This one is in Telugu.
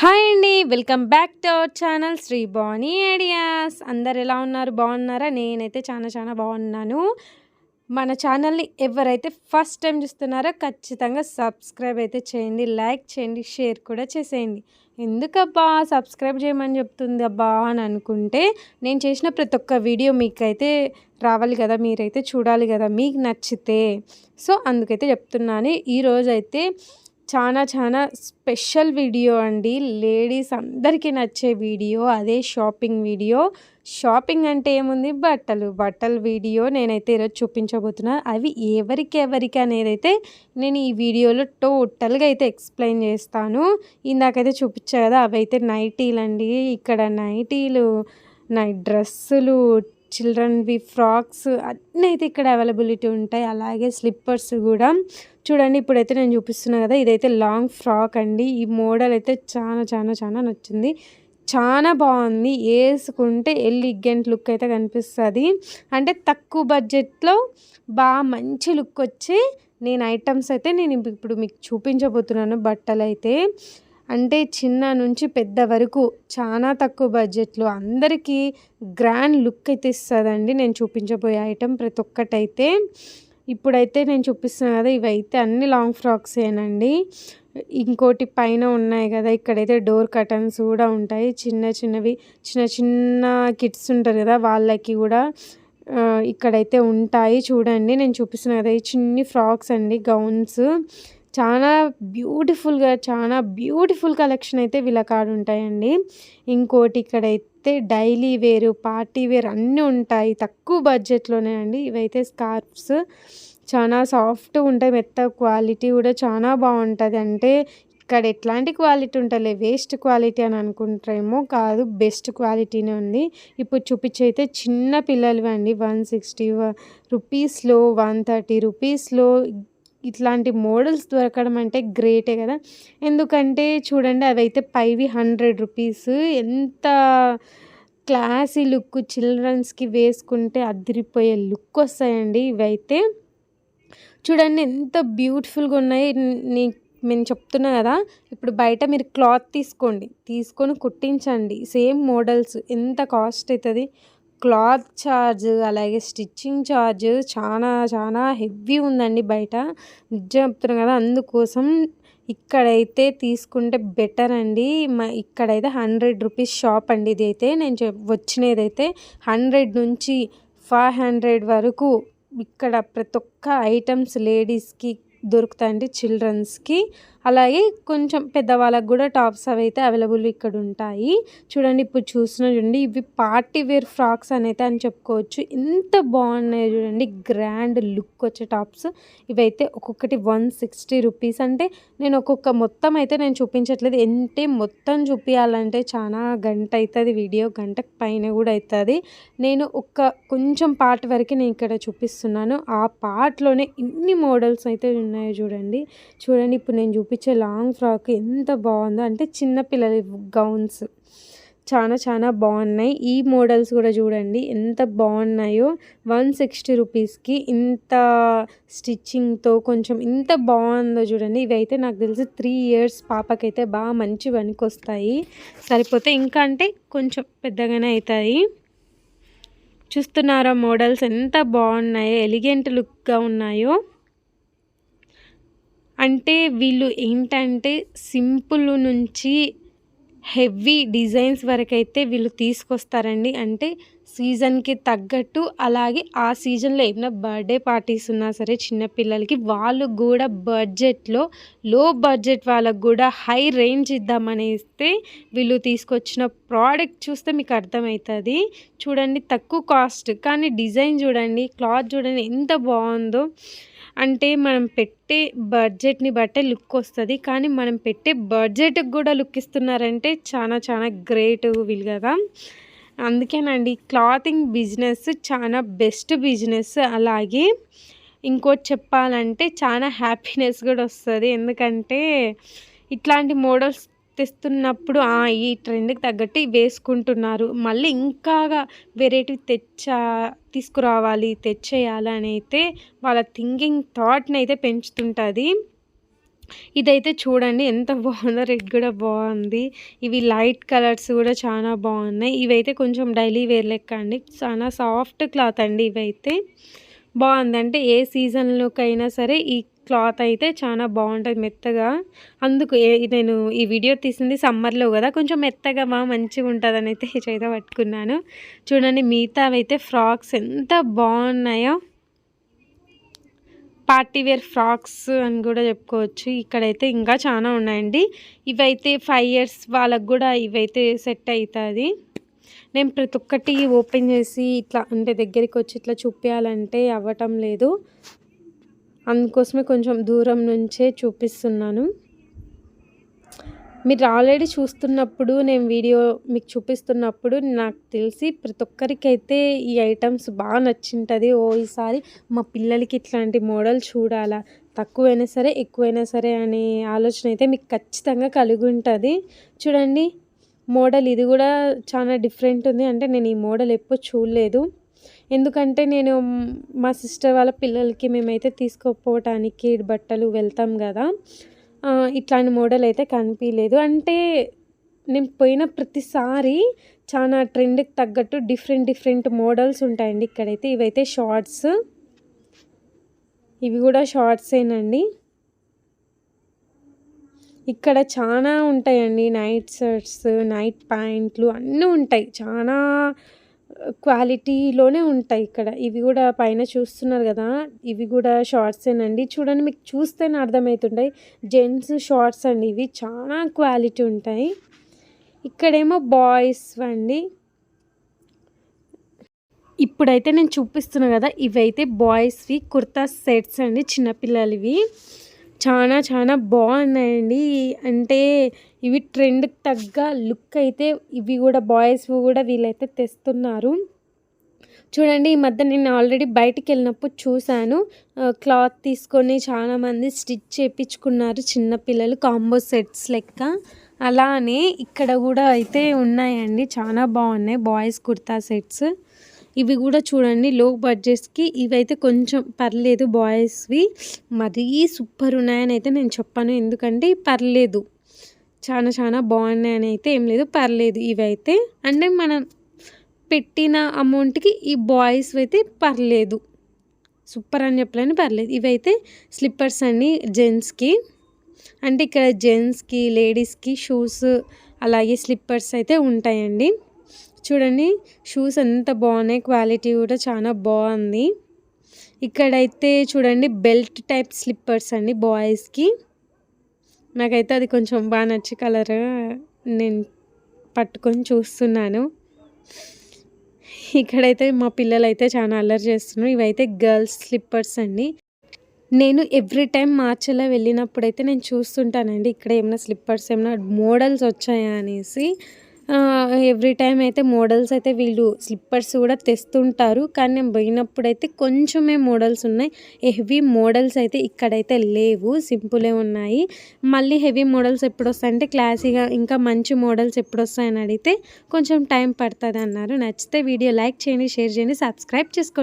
హాయ్ అండి welcome back to our channel Shri Bani ideas. అందరు ఎలా ఉన్నారు? బాగున్నారా? నేనైతే చాలా చాలా బాగున్నాను. మన ఛానల్ని ఎవరైతే ఫస్ట్ టైం చూస్తున్నారో ఖచ్చితంగా సబ్స్క్రైబ్ అయితే చేయండి లైక్ చేయండి షేర్ కూడా చేసేయండి. ఎందుకబ్బా సబ్స్క్రైబ్ చేయమని చెప్తుంది అబ్బా అని అనుకుంటే నేను చేసిన ప్రతి ఒక్క వీడియో మీకైతే రావాలి కదా మీరైతే చూడాలి కదా మీకు నచ్చితే. సో అందుకైతే చెప్తున్నాను. ఈరోజైతే చాలా చాలా స్పెషల్ వీడియో అండి. లేడీస్ అందరికీ నచ్చే వీడియో అదే షాపింగ్ వీడియో. షాపింగ్ అంటే ఏముంది? బట్టలు. బట్టల వీడియో నేనైతే ఈరోజు చూపించబోతున్నా. అవి ఎవరికి ఎవరికి అనేది అయితే నేను ఈ వీడియోలో టోటల్గా అయితే ఎక్స్ప్లెయిన్ చేస్తాను. ఇందాకైతే చూపించా కదా అవి అయితే నైటీలు అండి ఇక్కడ నైటీలు నైట్ డ్రెస్సులు చిల్డ్రన్వి ఫ్రాక్స్ అన్నీ అయితే ఇక్కడ అవైలబిలిటీ ఉంటాయి. అలాగే స్లిప్పర్స్ కూడా. చూడండి ఇప్పుడైతే నేను చూపిస్తున్నా కదా ఇదైతే లాంగ్ ఫ్రాక్ అండి. ఈ మోడల్ అయితే చాలా చాలా చాలా నచ్చింది. చాలా బాగుంది. వేసుకుంటే ఎలిగెంట్ లుక్ అయితే కనిపిస్తుంది. అంటే తక్కువ బడ్జెట్లో బాగా మంచి లుక్ వచ్చి నేను ఐటమ్స్ అయితే నేను ఇప్పుడు మీకు చూపించబోతున్నాను బట్టలు అయితే అంటే చిన్న నుంచి పెద్ద వరకు చాలా తక్కువ బడ్జెట్లో అందరికీ గ్రాండ్ లుక్ అయితే ఇస్తుందండి. నేను చూపించబోయే ఐటెం ప్రతి ఒక్కటైతే. ఇప్పుడైతే నేను చూపిస్తున్నాను కదా ఇవైతే అన్ని లాంగ్ ఫ్రాక్సేనండి. ఇంకోటి పైన ఉన్నాయి కదా ఇక్కడైతే డోర్ కటన్స్ కూడా ఉంటాయి. చిన్న చిన్నవి చిన్న చిన్న కిడ్స్ ఉంటారు కదా వాళ్ళకి కూడా ఇక్కడైతే ఉంటాయి. చూడండి నేను చూపిస్తున్నాను కదా ఈ చిన్ని ఫ్రాక్స్ అండి గౌన్స్. చాలా బ్యూటిఫుల్గా చాలా బ్యూటిఫుల్ కలెక్షన్ అయితే వీళ్ళ కాడ ఉంటాయండి. ఇంకోటి ఇక్కడైతే డైలీ వేరు పార్టీ వేర్ అన్నీ ఉంటాయి. తక్కువ బడ్జెట్లోనే అండి. ఇవైతే స్కార్ఫ్స్ చాలా సాఫ్ట్గా ఉంటాయి. మెత్త క్వాలిటీ కూడా చాలా బాగుంటుంది. అంటే ఇక్కడ ఎట్లాంటి క్వాలిటీ ఉంటుంది వేస్ట్ క్వాలిటీ అని అనుకుంటారేమో కాదు. బెస్ట్ క్వాలిటీనే ఉంది. ఇప్పుడు చూపించైతే చిన్న పిల్లలు అండి వన్ సిక్స్టీ రూపీస్లో వన్ థర్టీ రూపీస్లో ఇట్లాంటి మోడల్స్ దొరకడం అంటే గ్రేటే కదా. ఎందుకంటే చూడండి అవి అయితే పైవి హండ్రెడ్ రూపీస్. ఎంత క్లాసీ లుక్ చిల్డ్రన్స్కి వేసుకుంటే అదిరిపోయే లుక్ వస్తాయండి ఇవైతే. చూడండి ఎంత బ్యూటిఫుల్గా ఉన్నాయి. నీ నేను చెప్తున్నా కదా ఇప్పుడు బయట మీరు క్లాత్ తీసుకోండి. తీసుకొని కుట్టించండి. Same models. ఎంత కాస్ట్ అవుతుంది? క్లాత్ ఛార్జ్ అలాగే స్టిచ్చింగ్ ఛార్జ్ చాలా చాలా హెవీ ఉందండి బయట. నిజం చెప్తున్నాను కదా అందుకోసం ఇక్కడైతే తీసుకుంటే బెటర్ అండి. మా ఇక్కడైతే హండ్రెడ్ రూపీస్ షాప్ అండి ఇది అయితే. నేను వచ్చినదైతే హండ్రెడ్ నుంచి ఫైవ్ హండ్రెడ్ వరకు ఇక్కడ ప్రతి ఒక్క ఐటమ్స్ లేడీస్కి దొరుకుతాయండి చిల్డ్రన్స్కి. అలాగే కొంచెం పెద్దవాళ్ళకి కూడా టాప్స్ అవి అయితే అవైలబుల్ ఇక్కడ ఉంటాయి. చూడండి ఇప్పుడు చూసిన చూడండి ఇవి పార్టీ వేర్ ఫ్రాక్స్ అనైతే అని చెప్పుకోవచ్చు. ఎంత బాగున్నాయి చూడండి గ్రాండ్ లుక్ వచ్చే టాప్స్. ఇవైతే ఒక్కొక్కటి వన్ సిక్స్టీ రూపీస్. అంటే నేను ఒక్కొక్క మొత్తం అయితే నేను చూపించట్లేదు. అంటే మొత్తం చూపించాలంటే చాలా గంట అవుతుంది వీడియో గంటకు పైన కూడా అవుతుంది నేను ఒక కొంచెం పార్ట్ వరకు నేను ఇక్కడ చూపిస్తున్నాను. ఆ పార్ట్లోనే ఇన్ని మోడల్స్ అయితే ఉన్నాయో చూడండి. చూడండి ఇప్పుడు నేను చూపించే లాంగ్ ఫ్రాక్ ఎంత బాగుందో. అంటే చిన్నపిల్లల గౌన్స్. చాలా చాలా బాగున్నాయి. ఈ మోడల్స్ కూడా చూడండి ఎంత బాగున్నాయో. వన్ సిక్స్టీ రూపీస్కి ఇంత స్టిచ్చింగ్తో కొంచెం ఇంత బాగుందో చూడండి. ఇవైతే నాకు తెలిసి త్రీ ఇయర్స్ పాపకైతే బాగా మంచి వస్తాయి సరిపోతే ఇంకా అంటే కొంచెం పెద్దగానే అవుతాయి. చూస్తున్నారా మోడల్స్ ఎంత బాగున్నాయో ఎలిగెంట్ లుక్గా ఉన్నాయో. అంటే వీళ్ళు ఏంటంటే సింపుల్ నుంచి హెవీ డిజైన్స్ వరకైతే వీళ్ళు తీసుకొస్తారండి. అంటే సీజన్కి తగ్గట్టు అలాగే ఆ సీజన్లో ఏమైనా బర్త్డే పార్టీస్ ఉన్నా సరే చిన్నపిల్లలకి వాళ్ళు కూడా బడ్జెట్లో లో బడ్జెట్ వాళ్ళకు కూడా హై రేంజ్ ఇద్దామనేస్తే వీళ్ళు తీసుకొచ్చిన ప్రోడక్ట్ చూస్తే మీకు అర్థమవుతుంది. చూడండి తక్కువ కాస్ట్ కానీ డిజైన్ చూడండి క్లాత్ చూడండి ఎంత బాగుందో. అంటే మనం పెట్టే బడ్జెట్ని బట్టే లుక్ వస్తుంది. కానీ మనం పెట్టే బడ్జెట్కి కూడా లుక్ ఇస్తున్నారంటే చాలా చాలా గ్రేట్ వీళ్ళు కదా. అందుకేనండి క్లాతింగ్ బిజినెస్ చాలా బెస్ట్ బిజినెస్ అలాగే ఇంకోటి చెప్పాలంటే చాలా హ్యాపీనెస్ కూడా వస్తుంది. ఎందుకంటే ఇట్లాంటి మోడల్స్ తెస్తున్నప్పుడు ఈ ట్రెండ్కి తగ్గట్టు వేసుకుంటున్నారు. మళ్ళీ ఇంకా వెరైటీ తెచ్చా తీసుకురావాలి తెచ్చేయాలి అని అయితే వాళ్ళ థింకింగ్ థాట్ని అయితే పెంచుతుంటుంది. ఇదైతే చూడండి ఎంత బాగుందో రెడ్ కూడా బాగుంది. ఇవి లైట్ కలర్స్ కూడా చాలా బాగున్నాయి. ఇవైతే కొంచెం డైలీ వేర్ లెక్క అండి. చాలా సాఫ్ట్ క్లాత్ అండి ఇవైతే. బాగుంది. అంటే ఏ సీజన్లోకైనా సరే ఈ క్లాత్ అయితే చాలా బాగుంటుంది మెత్తగా. అందుకు నేను ఈ వీడియో తీసింది సమ్మర్లో కదా కొంచెం మెత్తగా మా మంచిగా ఉంటుందని అయితే చేత పట్టుకున్నాను. చూడండి మిగతా అయితే ఫ్రాక్స్ ఎంత బాగున్నాయో. పార్టీ వేర్ ఫ్రాక్స్ అని కూడా చెప్పుకోవచ్చు. ఇక్కడైతే ఇంకా చాలా ఉన్నాయండి. ఇవైతే ఫైవ్ ఇయర్స్ వాళ్ళకు కూడా ఇవైతే సెట్ అవుతుంది నేను ప్రతి ఒక్కటి ఓపెన్ చేసి ఇట్లా అంటే దగ్గరికి వచ్చి ఇట్లా చూపించాలంటే అవ్వటం లేదు. అందుకోసమే కొంచెం దూరం నుంచే చూపిస్తున్నాను. మీరు ఆల్రెడీ చూస్తున్నప్పుడు నేను వీడియో మీకు చూపిస్తున్నప్పుడు నాకు తెలిసి ప్రతి ఒక్కరికైతే ఈ ఐటమ్స్ బాగా నచ్చింటుంది. ఓ ఈసారి మా పిల్లలకి ఇట్లాంటి మోడల్ చూడాలా. తక్కువైనా సరే ఎక్కువైనా సరే అనే ఆలోచన అయితే మీకు ఖచ్చితంగా కలిగి ఉంటుంది చూడండి మోడల్ ఇది కూడా చాలా డిఫరెంట్ ఉంది. అంటే నేను ఈ మోడల్ ఎప్పుడు చూడలేదు. ఎందుకంటే నేను మా సిస్టర్ వాళ్ళ పిల్లలకి మేమైతే తీసుకోపోవటానికి బట్టలు వెళ్తాం కదా. ఇట్లాంటి మోడల్ అయితే కనిపించలేదు అంటే నేను పోయిన ప్రతిసారి చాలా ట్రెండ్కి తగ్గట్టు డిఫరెంట్ డిఫరెంట్ మోడల్స్ ఉంటాయండి ఇక్కడైతే. ఇవైతే షార్ట్స్. ఇవి కూడా షార్ట్సేనండి. ఇక్కడ చాలా ఉంటాయండి నైట్ షర్ట్స్ నైట్ ప్యాంట్లు అన్నీ ఉంటాయి. చాలా క్వాలిటీలోనే ఉంటాయి ఇక్కడ. ఇవి కూడా పైన చూస్తున్నారు కదా. ఇవి కూడా షార్ట్సేనండి చూడండి మీకు చూస్తేనే అర్థమవుతుంటాయి జెంట్స్ షార్ట్స్ అండి ఇవి. చాలా క్వాలిటీ ఉంటాయి. ఇక్కడేమో బాయ్స్ అండి. ఇప్పుడైతే నేను చూపిస్తున్నా కదా ఇవైతే బాయ్స్వి. కుర్తా సెట్స్ అండి చిన్నపిల్లలవి. చాలా చాలా బాగున్నాయండి. అంటే ఇవి ట్రెండ్కి తగ్గ లుక్ అయితే ఇవి కూడా బాయ్స్ కూడా వీళ్ళైతే తెస్తున్నారు. చూడండి ఈ మధ్య నేను ఆల్రెడీ బయటికి వెళ్ళినప్పుడు చూశాను. క్లాత్ తీసుకొని చాలామంది స్టిచ్ చేయించుకున్నారు చిన్నపిల్లలు కాంబో సెట్స్ లెక్క. అలానే ఇక్కడ కూడా అయితే ఉన్నాయండి చాలా బాగున్నాయి బాయ్స్ కుర్తా సెట్స్ ఇవి కూడా చూడండి లో బడ్జెట్స్కి ఇవైతే కొంచెం పర్లేదు బాయ్స్వి మరీ సూపర్ ఉన్నాయని అయితే నేను చెప్పాను. ఎందుకంటే పర్లేదు. చాలా చాలా బాగున్నాయని అయితే ఏం లేదు. పర్లేదు ఇవైతే. అంటే మనం పెట్టిన అమౌంట్కి ఈ బాయ్స్ అయితే పర్లేదు. సూపర్ అని చెప్పలేని పర్లేదు. ఇవైతే స్లిప్పర్స్ అండి జెంట్స్కి. అంటే ఇక్కడ జెంట్స్కి లేడీస్కి షూస్ అలాగే స్లిప్పర్స్ అయితే ఉంటాయండి. చూడండి షూస్ ఎంత బాగున్నాయి. క్వాలిటీ కూడా చాలా బాగుంది. ఇక్కడైతే చూడండి బెల్ట్ టైప్ స్లిప్పర్స్ అండి బాయ్స్కి. నాకైతే అది కొంచెం బాగా నచ్చి కలర్ నేను పట్టుకొని చూస్తున్నాను. ఇక్కడైతే మా పిల్లలైతే చాలా అల్లరి చేస్తున్నారు. ఇవైతే గర్ల్స్ స్లిప్పర్స్ అండి. నేను ఎవ్రీ టైం మార్చిలో వెళ్ళినప్పుడైతే నేను చూస్తుంటానండి. ఇక్కడ ఏమైనా స్లిప్పర్స్ ఏమైనా మోడల్స్ వచ్చాయా అనేసి. ఎవ్రీ టైం అయితే మోడల్స్ అయితే వీళ్ళు స్లిప్పర్స్ కూడా తెస్తుంటారు. కానీ నేను పోయినప్పుడు అయితే కొంచెమే మోడల్స్ ఉన్నాయి. హెవీ మోడల్స్ అయితే ఇక్కడైతే లేవు. సింపులే ఉన్నాయి. మళ్ళీ హెవీ మోడల్స్ ఎప్పుడు వస్తాయంటే క్లాసీగా ఇంకా మంచి మోడల్స్ ఎప్పుడు వస్తాయని అడిగితే కొంచెం టైం పడుతుంది అన్నారు నచ్చితే వీడియో లైక్ చేయండి షేర్ చేయండి సబ్స్క్రైబ్ చేసుకోండి.